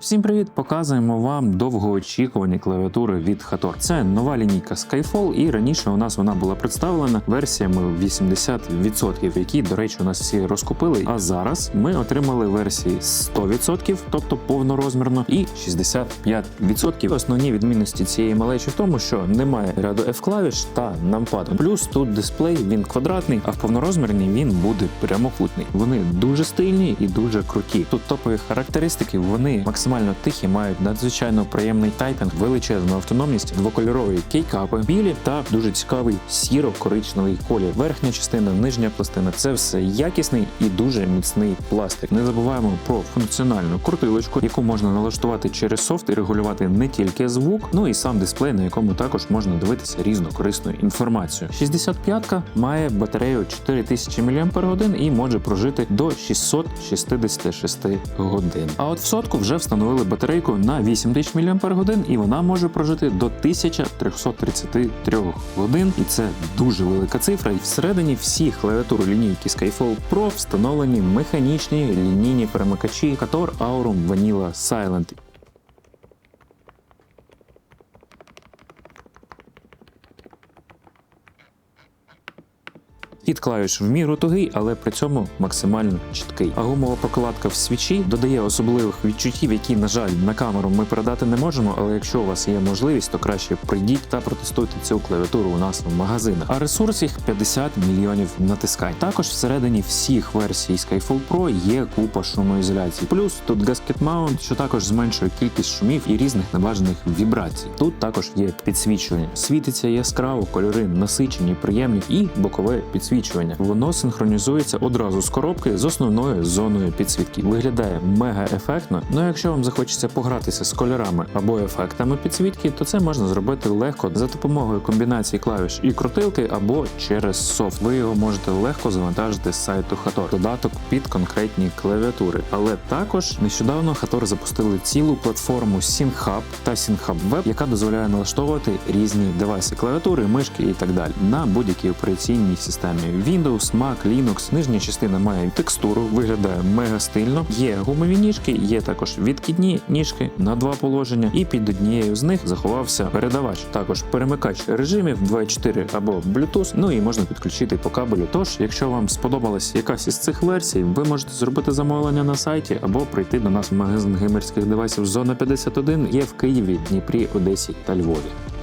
Всім привіт! Показуємо вам довгоочікувані клавіатури від Hator. Це нова лінійка Skyfall, і раніше у нас вона була представлена версіями 80%, які, до речі, у нас всі розкупили. А зараз ми отримали версії 100%, тобто повнорозмірно, і 65%. Основні відмінності цієї малечі в тому, що немає ряду F-клавіш та нампаду. Плюс тут дисплей він квадратний, а в повнорозмірній він буде прямокутний. Вони дуже стильні і дуже круті. Тут топові характеристики, вони максимально тихі, мають надзвичайно приємний тайпінг, величезну автономність, двокольорові кейкапи, білі та дуже цікавий сіро-коричневий колір. Верхня частина, нижня пластина це все якісний і дуже міцний пластик. Не забуваємо про функціональну крутилочку, яку можна налаштувати через софт і регулювати не тільки звук, ну і сам дисплей, на якому також можна дивитися різну корисну інформацію. 65-ка має батарею 4000 мАч і може прожити до 666 годин. А от в сотку вже встановили батарейку на 8000 мАч і вона може прожити до 1333 годин. І це дуже велика цифра. І всередині всіх клавіатур лінійки Skyfall Pro встановлені механічні лінійні перемикачі Hator Aurum Vanilla Silent. Хід клавіш в міру тугий, але при цьому максимально чіткий. А гумова прокладка в свічі додає особливих відчуттів, які, на жаль, на камеру ми передати не можемо. Але якщо у вас є можливість, то краще прийдіть та протестуйте цю клавіатуру у нас в магазинах. А ресурс їх 50 мільйонів натискань. Також всередині всіх версій Skyfall Pro є купа шумоізоляції. Плюс тут Gasket Mount, що також зменшує кількість шумів і різних небажаних вібрацій. Тут також є підсвічування. Світиться яскраво, кольори насичені, приємні і бокове підсвічування. Воно синхронізується одразу з коробки з основною зоною підсвітки. Виглядає мега ефектно. Ну якщо вам захочеться погратися з кольорами або ефектами підсвітки, то це можна зробити легко за допомогою комбінації клавіш і крутилки або через софт. Ви його можете легко завантажити з сайту Hator. Додаток під конкретні клавіатури. Але також нещодавно Hator запустили цілу платформу SyncHub та SyncHub Web, яка дозволяє налаштовувати різні девайси, клавіатури, мишки і так далі на будь-якій операційній системі. Windows, Mac, Linux. Нижня частина має текстуру, виглядає мега стильно. Є гумові ніжки, є також відкидні ніжки на два положення, і під однією з них заховався передавач. Також перемикач режимів 2.4 або Bluetooth. Ну і можна підключити по кабелю. Тож, якщо вам сподобалась якась із цих версій, ви можете зробити замовлення на сайті або прийти до нас в магазин геймерських девайсів Зона 51 є в Києві, Дніпрі, Одесі та Львові.